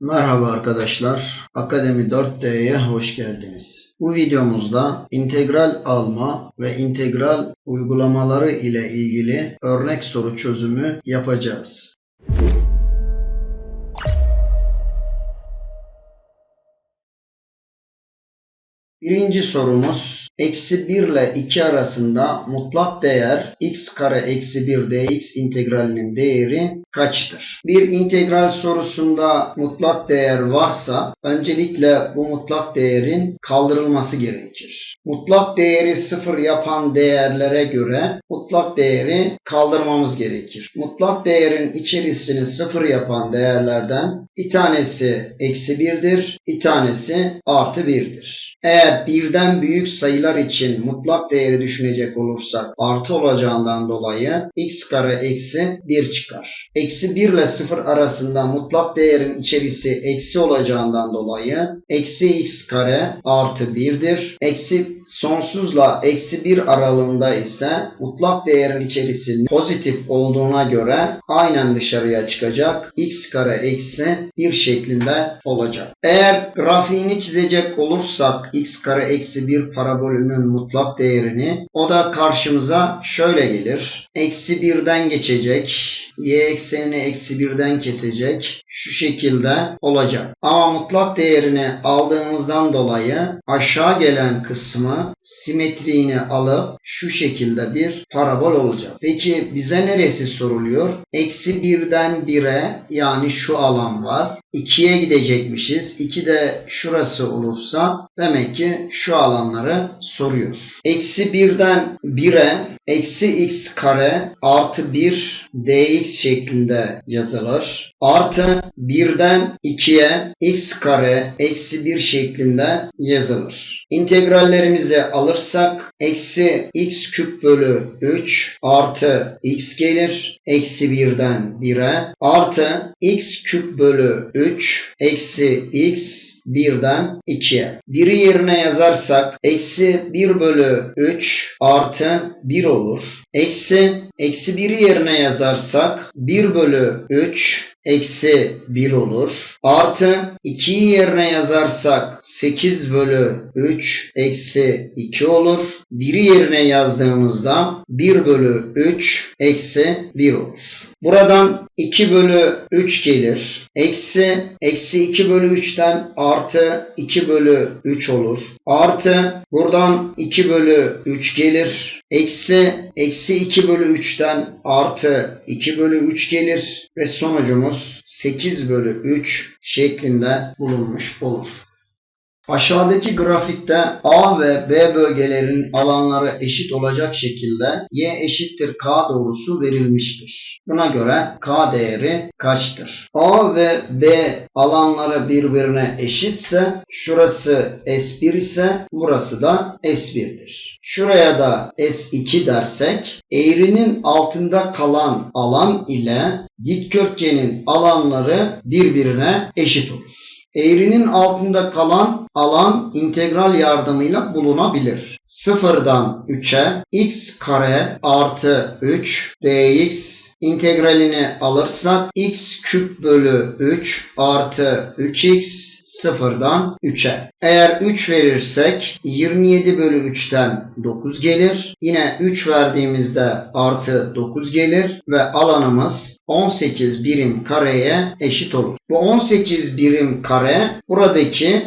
Merhaba arkadaşlar, Akademi 4D'ye hoş geldiniz. Bu videomuzda integral alma ve integral uygulamaları ile ilgili örnek soru çözümü yapacağız. Birinci sorumuz eksi 1 ile 2 arasında mutlak değer x kare eksi 1 dx integralinin değeri kaçtır? Bir integral sorusunda mutlak değer varsa öncelikle bu mutlak değerin kaldırılması gerekir. Mutlak değeri sıfır yapan değerlere göre mutlak değeri kaldırmamız gerekir. Mutlak değerin içerisini sıfır yapan değerlerden bir tanesi eksi 1'dir, bir tanesi artı 1'dir. Eğer birden büyük sayılar için mutlak değeri düşünecek olursak artı olacağından dolayı x kare eksi 1 çıkar. 1 ile 0 arasında mutlak değerin içerisi eksi olacağından dolayı eksi x kare artı 1'dir. Eksi sonsuzla eksi 1 aralığında ise mutlak değerin içerisi pozitif olduğuna göre aynen dışarıya çıkacak. x kare eksi 1 şeklinde olacak. Eğer grafiğini çizecek olursak x kare eksi 1 parabolünün mutlak değerini o da karşımıza şöyle gelir. Eksi 1'den geçecek. Y eksenini eksi 1'den kesecek. Şu şekilde olacak. Ama mutlak değerini aldığımızdan dolayı aşağı gelen kısmı simetriğini alıp şu şekilde bir parabol olacak. Peki bize neresi soruluyor? Eksi 1'den 1'e yani şu alan var. 2'ye gidecekmişiz. 2 de şurası olursa demek ki şu alanları soruyor. Eksi 1'den 1'e eksi x kare artı 1 dx şeklinde yazılır. Artı 1'den 2'ye x kare eksi 1 şeklinde yazılır. İntegrallerimizi alırsak eksi x küp bölü 3 artı x gelir. Eksi 1'den 1'e artı x küp bölü 3 eksi x 1'den 2'ye. 1'i yerine yazarsak eksi 1 bölü 3 artı 1 olur. Eksi eksi 1'i yerine yazarsak 1 bölü 3 eksi 1 olur. Artı 2'yi yerine yazarsak 8 bölü 3 eksi 2 olur. 1'i yerine yazdığımızda 1 bölü 3 eksi 1 olur. Buradan 2 bölü 3 gelir. Eksi, eksi 2 bölü 3'ten artı 2 bölü 3 olur. Artı buradan 2 bölü 3 gelir. Eksi, eksi 2 bölü 3'ten artı 2 bölü 3 gelir. Ve sonucumuz 8 bölü 3 şeklinde bulunmuş olur. Aşağıdaki grafikte A ve B bölgelerinin alanları eşit olacak şekilde y eşittir k doğrusu verilmiştir. Buna göre k değeri kaçtır? A ve B alanları birbirine eşitse şurası S1 ise burası da S1'dir. Şuraya da S2 dersek eğrinin altında kalan alan ile dikdörtgenin alanları birbirine eşit olur. Eğrinin altında kalan alan integral yardımıyla bulunabilir. Sıfırdan 3'e x kare artı 3 dx integralini alırsak x küp bölü 3 artı 3x sıfırdan 3'e. Eğer 3 verirsek 27 bölü 3'ten 9 gelir. Yine 3 verdiğimizde artı 9 gelir ve alanımız 18 birim kareye eşit olur. Bu 18 birim kare buradaki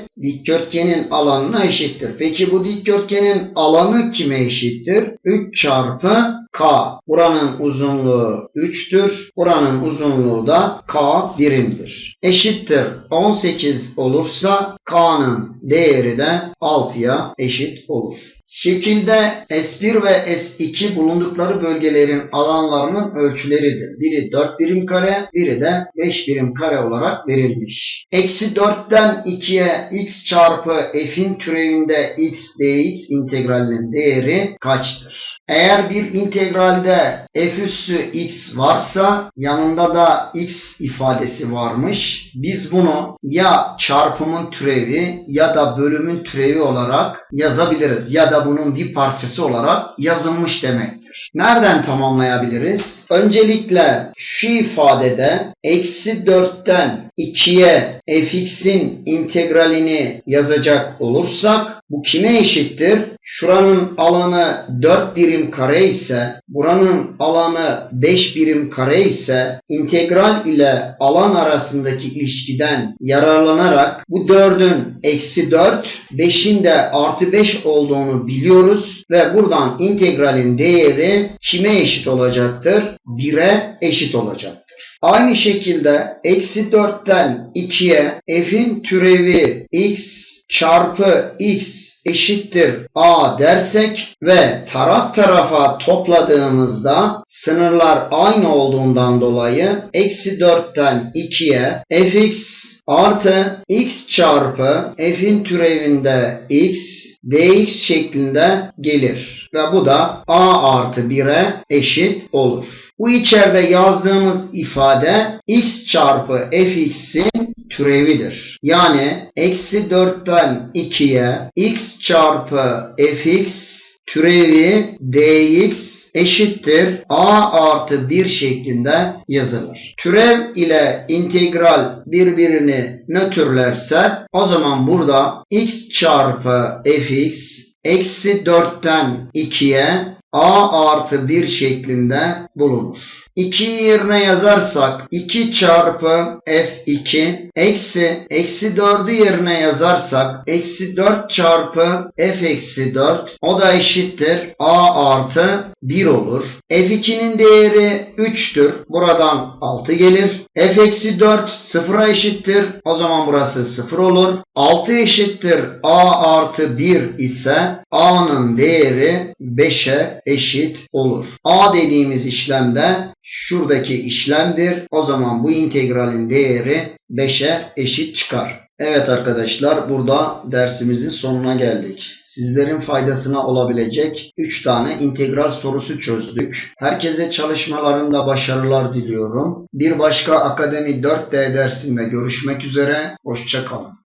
dikdörtgenin alanına eşittir. Peki bu dikdörtgenin alanı kime eşittir? 3 çarpı K. Buranın uzunluğu 3'tür. Buranın uzunluğu da K birimdir. Eşittir 18 olursa K'nın değeri de 6'ya eşit olur. Şekilde S1 ve S2 bulundukları bölgelerin alanlarının ölçüleridir. Biri 4 birim kare, biri de 5 birim kare olarak verilmiş. Eksi 4'ten 2'ye x çarpı f'in türevinde x dx integralinin değeri kaçtır? Eğer bir integralde f üssü x varsa yanında da x ifadesi varmış. Biz bunu ya çarpımın türevi ya da bölümün türevi olarak yazabiliriz. Ya da bunun bir parçası olarak yazılmış demektir. Nereden tamamlayabiliriz? Öncelikle şu ifadede eksi 4'ten 2'ye fx'in integralini yazacak olursak bu kime eşittir? Şuranın alanı 4 birim kare ise buranın alanı 5 birim kare ise integral ile alan arasındaki ilişkiden yararlanarak bu 4'ün eksi 4 5'in de artı 5 olduğunu biliyoruz ve buradan integralin değeri kime eşit olacaktır? 1'e eşit olacaktır. Aynı şekilde eksi 4'ten 2'ye f'in türevi x çarpı x eşittir a dersek ve taraf tarafa topladığımızda sınırlar aynı olduğundan dolayı eksi 4'ten 2'ye fx artı x çarpı f'in türevinde x dx şeklinde gelir. Ve bu da a artı 1'e eşit olur. Bu içeride yazdığımız ifade x çarpı fx'in türevidir. Yani eksi 4'ten 2'ye x çarpı fx türevi dx eşittir a artı 1 şeklinde yazılır. Türev ile integral birbirini nötrlerse o zaman burada x çarpı fx eksi 4'ten 2'ye a artı 1 şeklinde bulunur. 2'yi yerine yazarsak 2 çarpı f2 eksi eksi 4'ü yerine yazarsak eksi 4 çarpı f eksi 4 o da eşittir a artı 1 olur. f2'nin değeri 3'tür. Buradan 6 gelir. f eksi 4 sıfıra eşittir. O zaman burası 0 olur. 6 eşittir a artı 1 ise a'nın değeri 5'e eşit olur. a dediğimiz işlemde şuradaki işlemdir. O zaman bu integralin değeri 5'e eşit çıkar. Evet arkadaşlar burada dersimizin sonuna geldik. Sizlerin faydasına olabilecek 3 tane integral sorusu çözdük. Herkese çalışmalarında başarılar diliyorum. Bir başka Akademi 4D dersinde görüşmek üzere. Hoşçakalın.